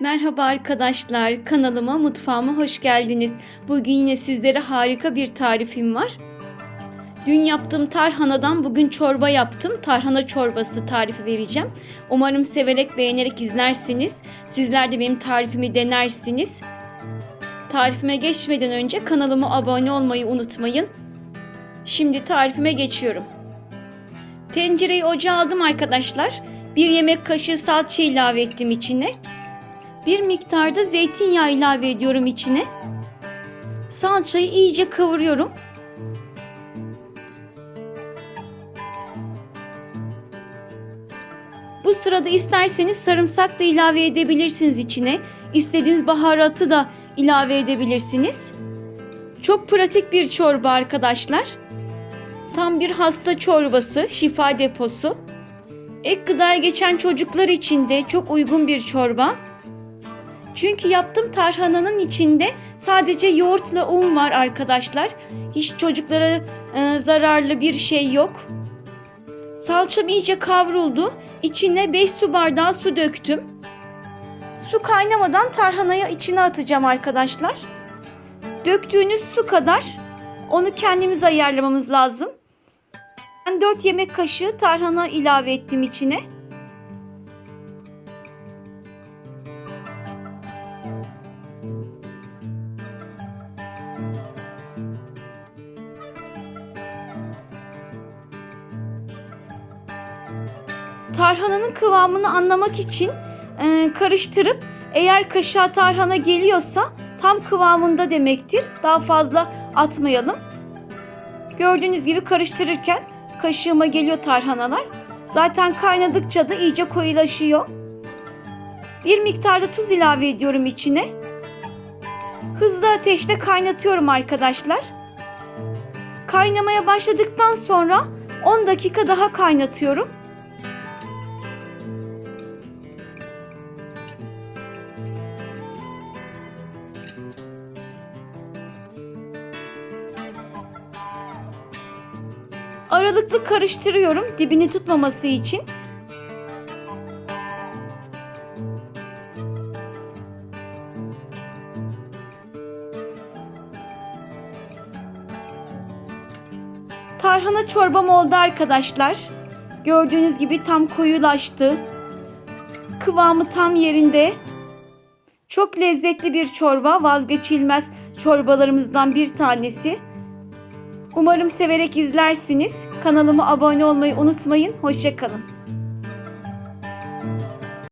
Merhaba arkadaşlar, kanalıma, mutfağıma hoş geldiniz. Bugün yine sizlere harika bir tarifim var. Dün yaptığım tarhanadan bugün çorba yaptım. Tarhana çorbası tarifi vereceğim. Umarım severek, beğenerek izlersiniz. Sizler de benim tarifimi denersiniz. Tarifime geçmeden önce kanalıma abone olmayı unutmayın. Şimdi tarifime geçiyorum. Tencereyi ocağa aldım arkadaşlar. Bir yemek kaşığı salça ilave ettim içine. Bir miktarda zeytinyağı ilave ediyorum içine. Salçayı iyice kavuruyorum. Bu sırada isterseniz sarımsak da ilave edebilirsiniz içine. İstediğiniz baharatı da ilave edebilirsiniz. Çok pratik bir çorba arkadaşlar. Tam bir hasta çorbası, şifa deposu. Ek gıdaya geçen çocuklar için de çok uygun bir çorba. Çünkü yaptığım tarhananın içinde sadece yoğurtla un var arkadaşlar. Hiç çocuklara e, zararlı bir şey yok. Salçam iyice kavruldu. İçine 5 su bardağı su döktüm. Su kaynamadan tarhanayı içine atacağım arkadaşlar. Döktüğünüz su kadar onu kendimiz ayarlamamız lazım. Ben 4 yemek kaşığı tarhana ilave ettim içine. Tarhananın kıvamını anlamak için e, karıştırıp eğer kaşığa tarhana geliyorsa tam kıvamında demektir. Daha fazla atmayalım. Gördüğünüz gibi karıştırırken kaşığıma geliyor tarhanalar. Zaten kaynadıkça da iyice koyulaşıyor. Bir miktarda tuz ilave ediyorum içine. Hızlı ateşte kaynatıyorum arkadaşlar. Kaynamaya başladıktan sonra 10 dakika daha kaynatıyorum. Aralıklı karıştırıyorum dibini tutmaması için. Tarhana çorbam oldu arkadaşlar. Gördüğünüz gibi tam koyulaştı. Kıvamı tam yerinde. Çok lezzetli bir çorba, vazgeçilmez çorbalarımızdan bir tanesi. Umarım severek izlersiniz. Kanalıma abone olmayı unutmayın. Hoşçakalın.